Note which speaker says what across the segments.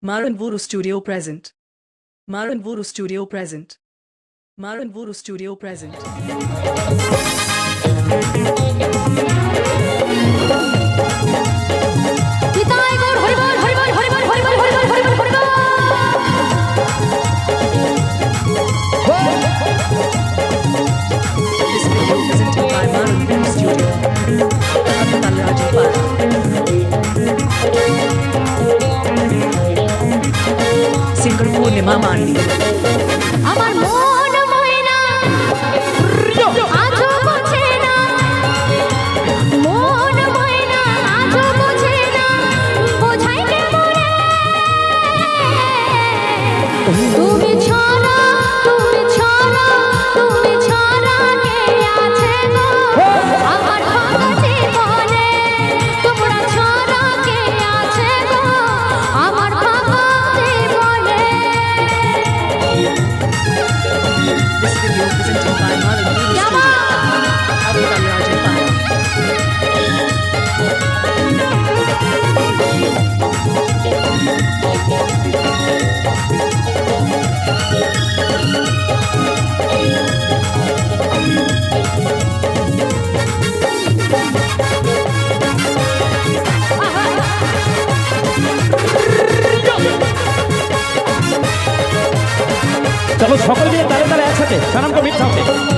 Speaker 1: Maranvuru Studio present. Maranvuru Studio present. Maranvuru Studio present. Maranvuru Studio present. Singer Purnima Mandi.
Speaker 2: আমার মন ময়না আজও বোঝে না। মন ময়না আজও বোঝে না। বোঝাই কে মরে তুমি ছাড়া
Speaker 3: চলো সকল মিলে তারা তারা একসাথে সানামকে মিথ্যা সাথে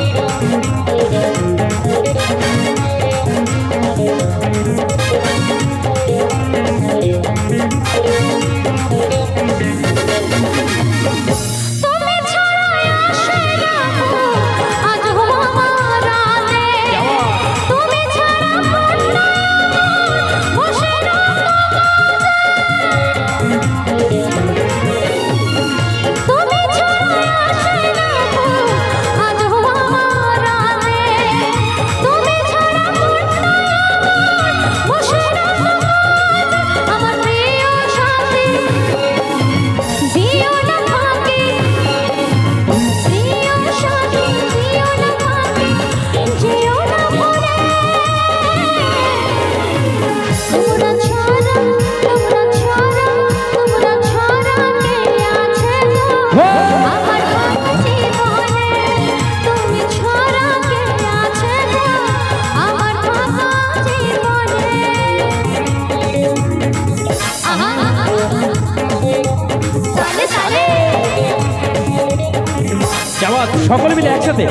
Speaker 3: যাওয়া সকলে মিলে একসাথে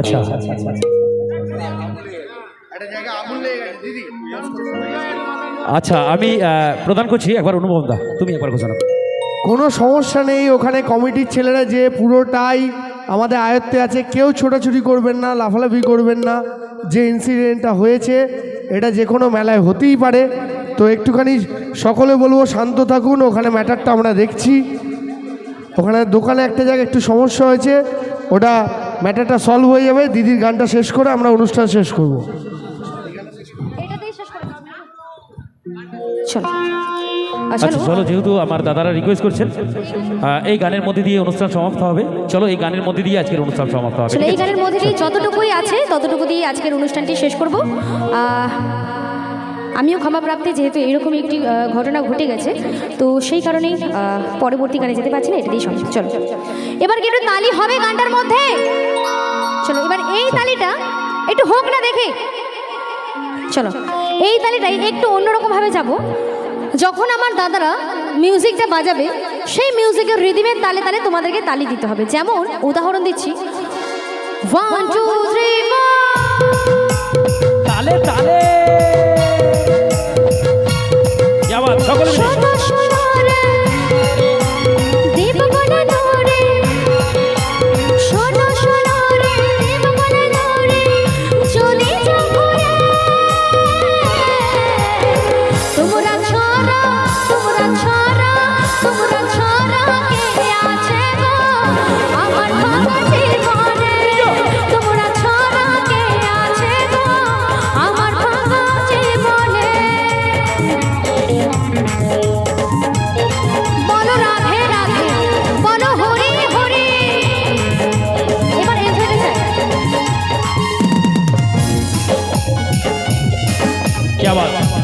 Speaker 3: আচ্ছা। আচ্ছা আমি প্রদান করছি একবার অনুভব দা তুমি একবার ঘোষণা।
Speaker 4: কোনো সমস্যা নেই, ওখানে কমিটির ছেলেরা যে পুরোটাই আমাদের আয়ত্তে আছে, কেউ ছোটাছুটি করবেন না, লাফালাফি করবেন না, যে ইনসিডেন্টটা হয়েছে, এটা যে কোনো মেলায় হতেই পারে। তো একটুখানি সকলে বলব, শান্ত থাকুন, ওখানে ম্যাটারটা আমরা দেখছি। ওখানে দোকানে একটা জায়গায় একটু সমস্যা হয়েছে, ওটা ম্যাটারটা সলভ হয়ে যাবে দিদির গানটা শেষ করে আমরা অনুষ্ঠান শেষ করব।
Speaker 2: চলো।
Speaker 3: আচ্ছা চলো যেহেতু আমার দাদারা রিকোয়েস্ট করছেন এই গানের মধ্যে দিয়ে অনুষ্ঠান সমাপ্ত হবে। চলো এই গানের মধ্যে দিয়ে আজকের অনুষ্ঠান সমাপ্ত হবে।
Speaker 2: এই গানের মধ্যে দিয়ে যতটুকুই আছে ততটুকু দিয়ে আজকের অনুষ্ঠানটি শেষ করব। আমিও ক্ষমা প্রাপ্তি যেহেতু এইরকম একটি ঘটনা ঘটে গেছে তো সেই কারণেই পরবর্তী গানে যেতে পারছি না এটা দিয়ে সমাপ্ত। চলো। এবার কি একটু তালি হবে গানটার মধ্যে। চলো এবার এই তালিটা একটু হোক না দেখে। চলো এই তালিটাই একটু অন্যরকমভাবে যাব। যখন আমার দাদারা মিউজিকটা বাজাবে সেই মিউজিকের রিদিমের তালে তালে তোমাদেরকে তালি দিতে হবে। যেমন উদাহরণ দিচ্ছি। ওয়ান টু থ্রি
Speaker 3: তালে তালে।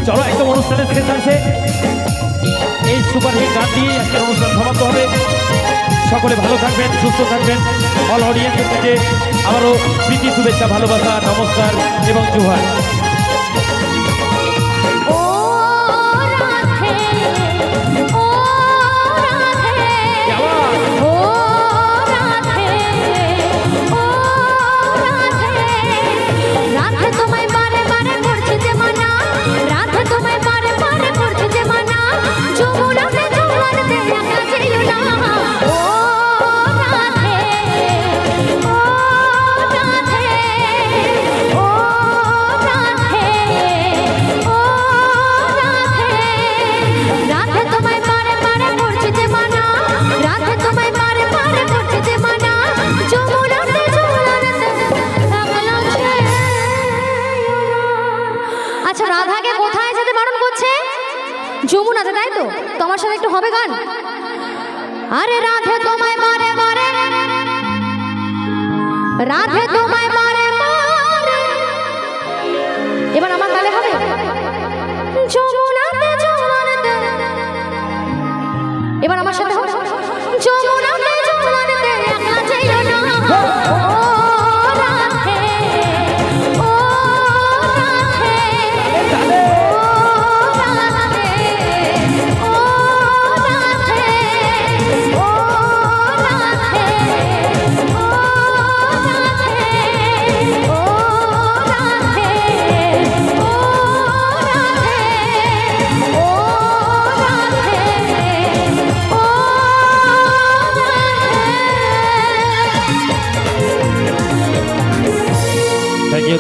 Speaker 2: চলো,
Speaker 3: একদম অনুষ্ঠানের শেষ আছে এই সুপারহিট গান দিয়ে আজকের অনুষ্ঠান সমাপ্ত হবে। সকলে ভালো থাকবেন, সুস্থ থাকবেন। অল অডিয়েন্সের কাছে আমারও প্রীতি, শুভেচ্ছা, ভালোবাসা, নমস্কার এবং জোহার।
Speaker 2: যমুনাতে, তাই তো? তোমার সাথে একটু হবে গান? আরে রাধে তোমায় মারে মারে। রাধে তোমায় মারে মারে। এবার আমার তালে হবে? যমুনাতে যমুনাতে। এবার আমার সাথে হবে?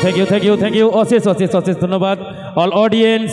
Speaker 3: Thank you thank you thank you অশেষ অশেষ অশেষ ধন্যবাদ। All audience